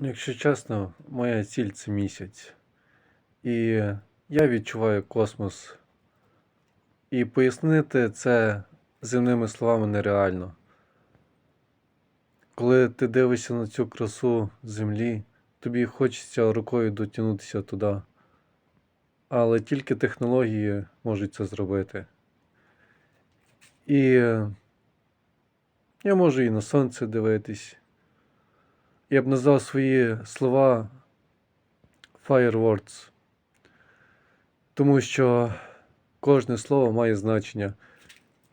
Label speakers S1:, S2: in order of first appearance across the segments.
S1: Якщо чесно, моя ціль це місяць. І я відчуваю космос. І пояснити це земними словами нереально. Коли ти дивишся на цю красу землі, тобі хочеться рукою дотягнутися туди. Але тільки технології можуть це зробити. І я можу і на сонце дивитись. Я б назвав свої слова firewords. Тому що кожне слово має значення.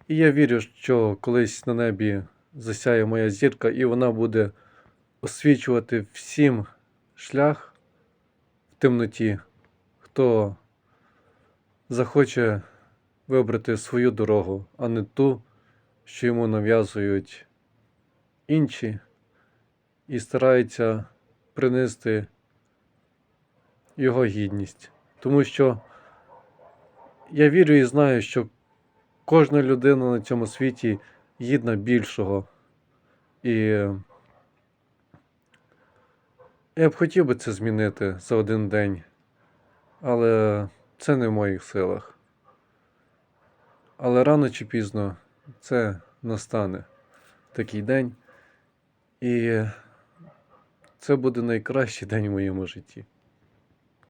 S1: І я вірю, що колись на небі засяє моя зірка, і вона буде освічувати всім шлях в темноті, хто захоче вибрати свою дорогу, а не ту, що йому нав'язують інші, і стараються принести його гідність. Тому що я вірю і знаю, що кожна людина на цьому світі гідна більшого. І я б хотів би це змінити за один день, але це не в моїх силах. Але рано чи пізно це настане такий день, і це буде найкращий день в моєму житті.